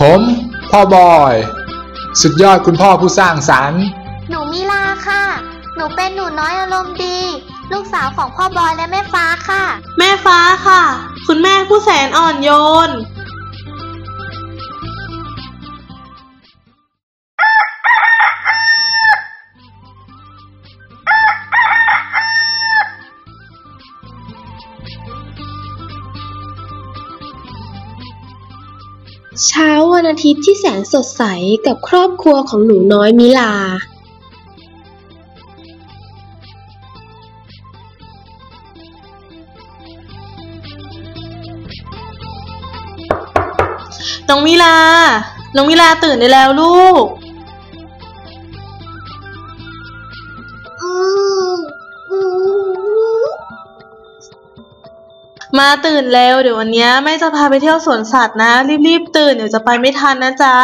ผม พ่อบอย สุดยอดคุณพ่อผู้สร้างสรรค์หนูมิลาค่ะ หนูเป็นหนูน้อยอารมณ์ดี ลูกสาวของพ่อบอยและแม่ฟ้าค่ะ แม่ฟ้าค่ะ คุณแม่ผู้แสนอ่อนโยน วันอาทิตย์ที่แสนสดใสกับครอบครัวของหนูน้อยมิลา น้องมิลา น้องมิลาตื่นได้แล้วลูก มาตื่นเร็วเดี๋ยววันเนี้ยแม่จะพาไปเที่ยวสวนสัตว์นะ รีบๆตื่นเดี๋ยวจะไปไม่ทันนะจ๊ะ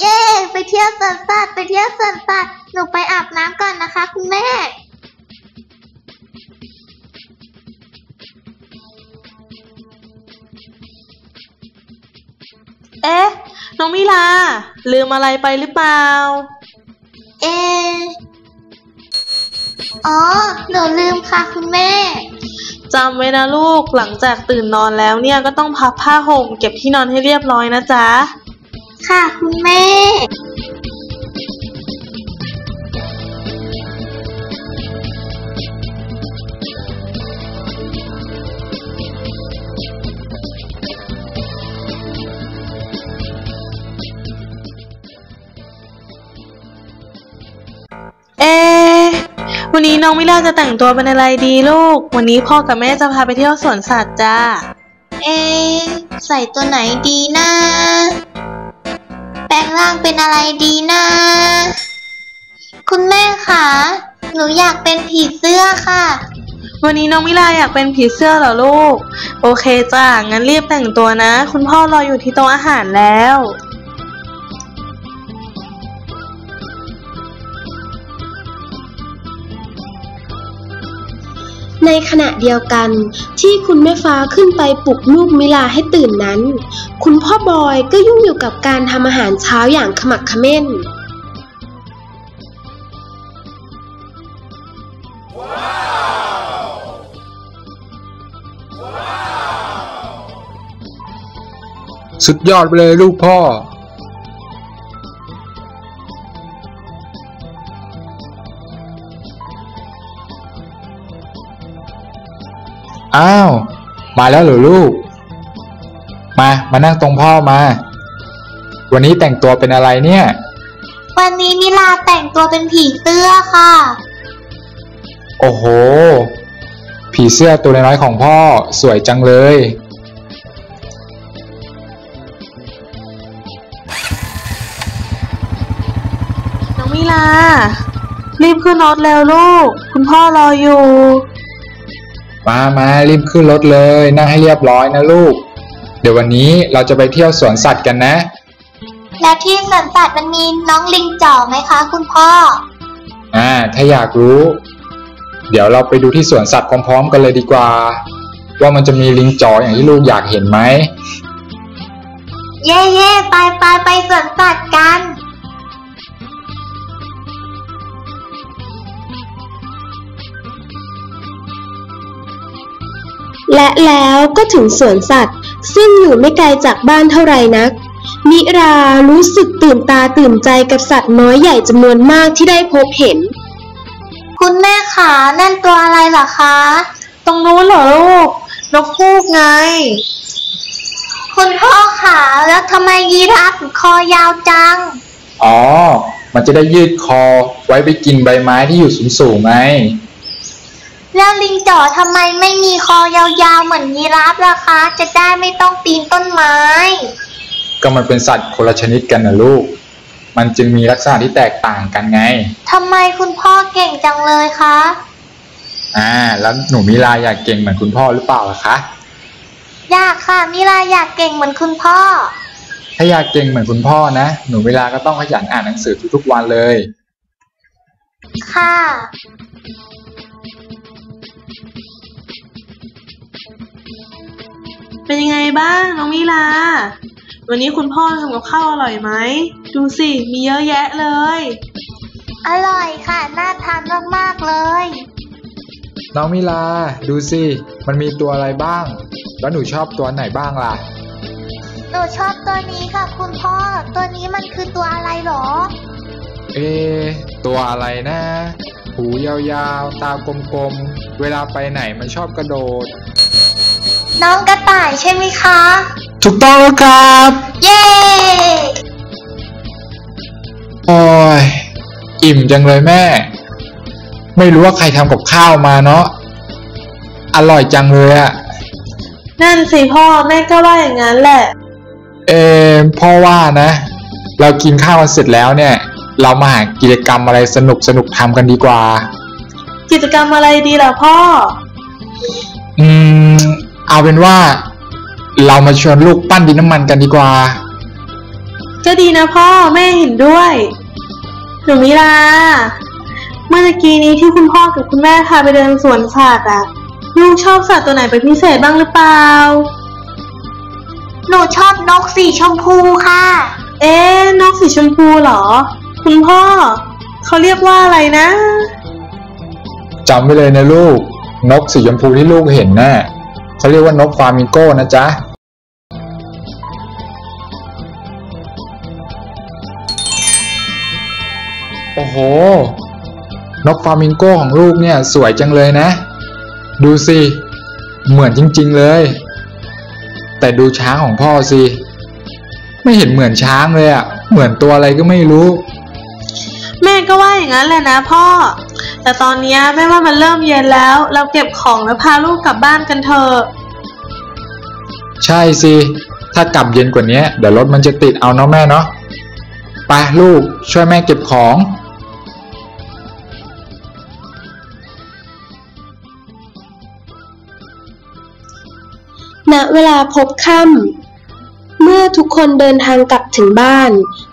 เย้ไปเที่ยวสวนสัตว์ไปเที่ยวสวนสัตว์หนูไปอาบน้ำก่อนนะคะคุณแม่เอ๊ะ น้องมิลา ลืมอะไรไปหรือเปล่า อ๋อ หนูลืมค่ะคุณแม่ จำไว้นะลูก หลังจากตื่นนอนแล้วเนี่ยก็ต้องพับผ้าห่มเก็บที่นอนให้เรียบร้อยนะจ๊ะ ค่ะคุณแม่ วันนี้น้องมิลาจะแต่งตัวเป็นอะไรดีลูก วันนี้พ่อกับแม่จะพาไปเที่ยวสวนสัตว์จ้า เอะใส่ตัวไหนดีนะ แปลงร่างเป็นอะไรดีนะ คุณแม่คะ หนูอยากเป็นผีเสื้อค่ะ วันนี้น้องมิลาอยากเป็นผีเสื้อเหรอลูก โอเคจ้า งั้นรีบแต่งตัวนะ คุณพ่อรออยู่ที่โต๊ะอาหารแล้ว ในขณะเดียวกันที่คุณแม่ฟ้าขึ้นไปปลุกลูกมิลาให้ตื่นนั้น คุณพ่อบอยก็ยุ่งอยู่กับการทำอาหารเช้าอย่างขมักเขม้น สุดยอดไปเลยลูกพ่อ มาแล้วเหรอลูก มา มานั่งตรงพ่อมา วันนี้แต่งตัวเป็นอะไรเนี่ย วันนี้มิลาแต่งตัวเป็นผีเสื้อค่ะ โอ้โห ผีเสื้อตัวน้อยๆของพ่อสวยจังเลย น้องมิลา รีบขึ้นรถแล้วลูก คุณพ่อรออยู่ มามารีบขึ้นรถเลย นั่งให้เรียบร้อยนะลูก เดี๋ยววันนี้เราจะไปเที่ยวสวนสัตว์กันนะ แล้วที่สวนสัตว์มันมีน้องลิงจ่อไหมคะ คุณพ่อ อ่า ถ้าอยากรู้ เดี๋ยวเราไปดูที่สวนสัตว์พร้อม ๆ กันเลยดีกว่า ว่ามันจะมีลิงจ๋ออย่างที่ลูกอยากเห็นไหม เย่เย่ไปไปไปสวนสัตว์กัน และแล้วก็ถึงสวนสัตว์ ซึ่งอยู่ไม่ไกลจากบ้านเท่าไหร่นักมิรารู้สึกตื่นตาตื่นใจกับสัตว์น้อยใหญ่จำนวนมากที่ได้พบเห็น คุณแม่ขานั่นตัวอะไรเหรอคะ ตรงนู้นเหรอลูก นกฮูกไง คุณพ่อขาแล้วทำไมยีราฟถึงคอยาวจัง อ๋อ มันจะได้ยืดคอไว้ไปกินใบไม้ที่อยู่สูงๆไง แล้วลิงจ่อทำไมไม่มีคอยาวๆเหมือนยีราฟล่ะคะ จะได้ไม่ต้องปีนต้นไม้ ก็มันเป็นสัตว์คนละชนิดกันนะลูก มันจึงมีลักษณะที่แตกต่างกันไง ทำไมคุณพ่อเก่งจังเลยคะ อ่า แล้วหนูมิลาอยากเก่งเหมือนคุณพ่อหรือเปล่าล่ะคะ อยากค่ะมิลาอยากเก่งเหมือนคุณพ่อ ถ้าอยากเก่งเหมือนคุณพ่อนะ หนูมิลาก็ต้องขยันอ่านหนังสือทุกๆวันเลย ค่ะ เป็นยังไงบ้างน้องมิลา วันนี้คุณพ่อทำกับข้าวอร่อยไหม ดูสิ มีเยอะแยะเลย อร่อยค่ะ น่าทานมากๆเลย น้องมิลา ดูสิ มันมีตัวอะไรบ้าง แล้วหนูชอบตัวไหนบ้างล่ะ หนูชอบตัวนี้ค่ะ คุณพ่อ ตัวนี้มันคือตัวอะไรหรอ เอะตัวอะไรนะ หูยาวๆ ตากลมๆ เวลาไปไหนมันชอบกระโดด น้องกระต่ายใช่ไหมคะ ถูกต้องแล้วครับ เย้ โอ้ย อิ่มจังเลยแม่ ไม่รู้ว่าใครทำกับข้าวมาเนาะ อร่อยจังเลยอะนั่นสิพ่อแม่ก็ว่าอย่างนั้นแหละ เออพ่อว่านะ เรากินข้าวกันเสร็จแล้วเนี่ย เรามาหากิจกรรมอะไรสนุกสนุกๆทำกันดีกว่า กิจกรรมอะไรดีล่ะพ่อ อืม เอาเป็นว่า เรามาชวนลูกปั้นดินน้ำมันกันดีกว่า ก็ดีนะพ่อแม่เห็นด้วยหนูมิลาเมื่อตะกี้นี้ที่คุณพ่อกับคุณแม่พาไปเดินสวนสัตว์อะลูกชอบสัตว์ตัวไหนเป็นพิเศษบ้างหรือเปล่า หนูชอบนกสีชมพูค่ะ เอ๊ะนกสีชมพูเหรอ คุณพ่อ เขาเรียกว่าอะไรนะ จำไว้เลยนะลูก นกสีชมพูที่ลูกเห็นน่ะ เขาเรียกว่านกฟลามิงโก้นะจ๊ะโอ้โห นกฟลามิงโก้ของลูกเนี่ยสวยจังเลยนะ ดูสิ เหมือนจริง ๆเลย แต่ดูช้างของพ่อสิ ไม่เห็นเหมือนช้างเลยอะ่ะเหมือนตัวอะไรก็ไม่รู้ แม่ก็ว่าอย่างนั้นแหละนะพ่อ แต่ตอนเนี้ยแม่ว่ามันเริ่มเย็นแล้ว เราเก็บของแล้วพาลูกกลับบ้านกันเถอะ ใช่สิ ถ้ากลับเย็นกว่านี้เดี๋ยวรถมันจะติดเอาเนาะแม่เนาะ ไปลูกช่วยแม่เก็บของณเวลาพบค่ำเมื่อทุกคนเดินทางกลับถึงบ้าน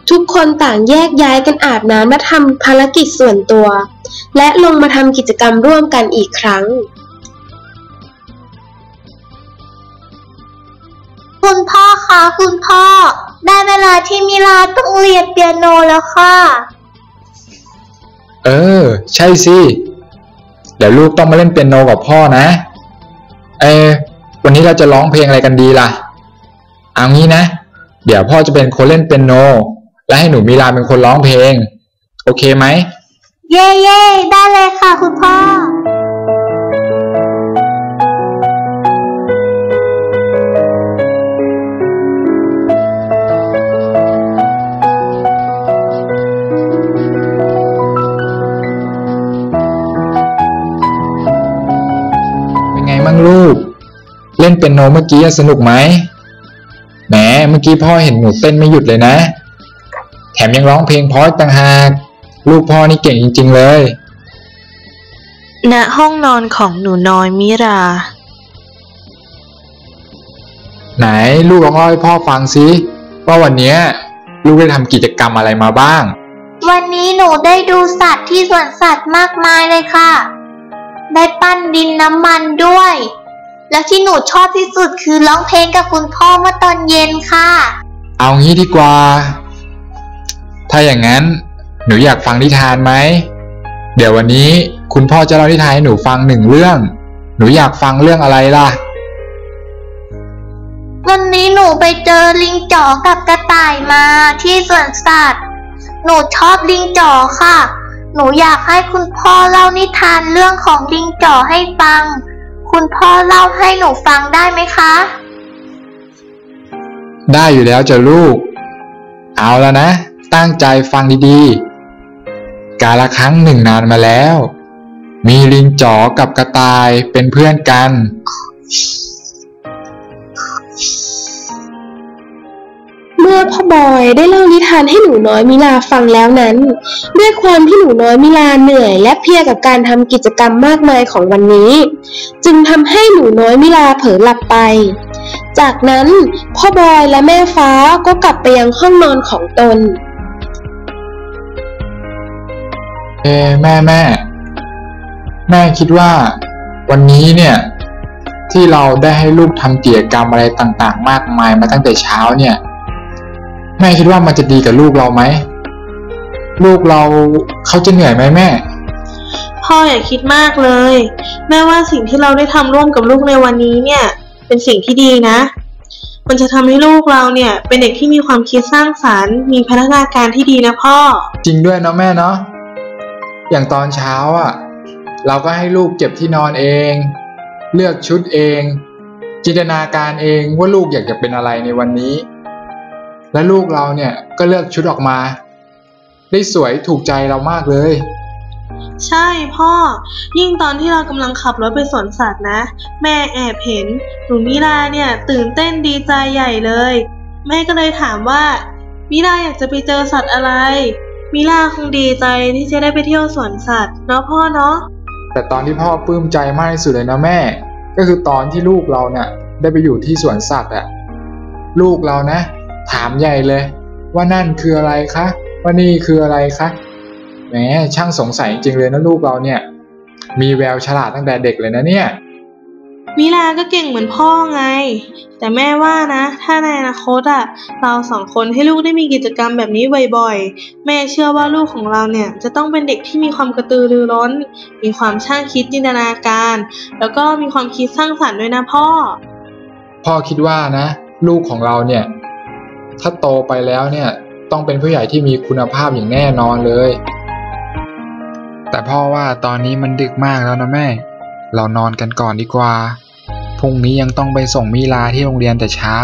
ทุกคนต่างแยกย้ายกันอาบน้ำและทำภารกิจส่วนตัว และลงมาทำกิจกรรมร่วมกันอีกครั้ง คุณพ่อคะคุณพ่อ ได้เวลาที่มิลาต้องเรียนเปียโนแล้วค่ะ เออ ใช่สิ เดี๋ยวลูกต้องมาเล่นเปียโนกับพ่อนะ เออวันนี้เราจะร้องเพลงอะไรกันดีล่ะ เอางี้นะ เดี๋ยวพ่อจะเป็นคนเล่นเปียโน และให้หนูมีลาเป็นคนร้องเพลง โอเคไหม เย่เย่ได้เลยค่ะคุณพ่อ เป็นไงมั่งลูก เล่นเปียโนเมื่อกี้สนุกไหมแหมเมื่อกี้พ่อเห็นหนูเต้นไม่หยุดเลยนะ แถมยังร้องเพลงเพราะอีกต่างหาก ลูกพ่อนี่เก่งจริง ๆ เลย ณห้องนอนของหนูน้อยมิรา ไหนลูกลองเล่าให้พ่อฟังสิว่าวันเนี้ยลูกได้ทำกิจกรรมอะไรมาบ้าง วันนี้หนูได้ดูสัตว์ที่สวนสัตว์มากมายเลยค่ะ ได้ปั้นดินน้ำมันด้วย แล้วที่หนูชอบที่สุดคือร้องเพลงกับคุณพ่อเมื่อตอนเย็นค่ะ เอางี้ดีกว่า ถ้าอย่างนั้น หนูอยากฟังนิทานไหม เดี๋ยววันนี้คุณพ่อจะเล่านิทานให้หนูฟังหนึ่งเรื่อง หนูอยากฟังเรื่องอะไรล่ะ วันนี้หนูไปเจอลิงจ๋อกับกระต่ายมาที่สวนสัตว์ หนูชอบลิงจ๋อค่ะ หนูอยากให้คุณพ่อเล่านิทานเรื่องของลิงจ๋อให้ฟัง คุณพ่อเล่าให้หนูฟังได้ไหมคะ ได้อยู่แล้วจ้ะลูก เอาแล้วนะ ตั้งใจฟังดีๆกาละครั้งหนึ่งนานมาแล้ว มีลิงจ๋อกับกระต่ายเป็นเพื่อนกัน เมื่อพ่อบอยได้เล่านิทานให้หนูน้อยมิลาฟังแล้วนั้น ด้วยความที่หนูน้อยมิลาเหนื่อย และเพลียกับการทำกิจกรรมมากมายของวันนี้ จึงทำให้หนูน้อยมิลาเผลอหลับไปจากนั้นพ่อบอยและแม่ฟ้าก็กลับไปยังห้องนอนของตน แม่แม่ แม่คิดว่า วันนี้เนี่ย ที่เราได้ให้ลูกทำกิจกรรมอะไรต่างๆ มากมายมาตั้งแต่เช้าเนี่ย แม่คิดว่ามันจะดีกับลูกเราไหมลูกเราเขาจะเหนื่อยไหมแม่ พ่ออย่าคิดมากเลย แม่ว่าสิ่งที่เราได้ทำร่วมกับลูกในวันนี้เนี่ย เป็นสิ่งที่ดีนะ มันจะทำให้ลูกเราเนี่ย เป็นเด็กที่มีความคิดสร้างสารรค์ มีพัฒนาการที่ดีนะพ่อ จริงด้วยเนาะแม่เนาะ อย่างตอนเช้าอะ เราก็ให้ลูกเก็บที่นอนเอง เลือกชุดเอง จินตนาการเองว่าลูกอยากจะเป็นอะไรในวันนี้ และลูกเราเนี่ยก็เลือกชุดออกมา ได้สวยถูกใจเรามากเลย ใช่พ่อ ยิ่งตอนที่เรากำลังขับรถไปสวนสัตว์นะ แม่แอบเห็นหนูมิลาเนี่ย ตื่นเต้นดีใจใหญ่เลย แม่ก็เลยถามว่ามิลาอยากจะไปเจอสัตว์อะไร มิลาคงดีใจที่จะได้ไปเที่ยวสวนสัตว์เนาะพ่อเนาะ แต่ตอนที่พ่อปลื้มใจมากที่สุดเลยนะแม่ ก็คือตอนที่ลูกเราเนี่ยได้ไปอยู่ที่สวนสัตว์อะลูกเรานะ ถามใหญ่เลย ว่านั่นคืออะไรคะว่านี่คืออะไรคะแหมช่างสงสัยจริงเลยนะลูกเราเนี่ย มีแววฉลาดตั้งแต่เด็กเลยนะเนี่ย มิลาก็เก่งเหมือนพ่อไง แต่แม่ว่านะ ถ้าในอนาคตอะเราสองคนให้ลูกได้มีกิจกรรมแบบนี้บ่อยๆ แม่เชื่อว่าลูกของเราเนี่ยจะต้องเป็นเด็กที่มีความกระตือรือร้น มีความช่างคิดจินตนาการ แล้วก็มีความคิดสร้างสรรค์ด้วยนะพ่อ พ่อคิดว่านะ ลูกของเราเนี่ย ถ้าโตไปแล้วเนี่ยต้องเป็นผู้ใหญ่ที่มีคุณภาพอย่างแน่นอนเลย แต่พ่อว่าตอนนี้มันดึกมากแล้วนะแม่ เรานอนกันก่อนดีกว่า พรุ่งนี้ยังต้องไปส่งมิลาที่โรงเรียนแต่เช้า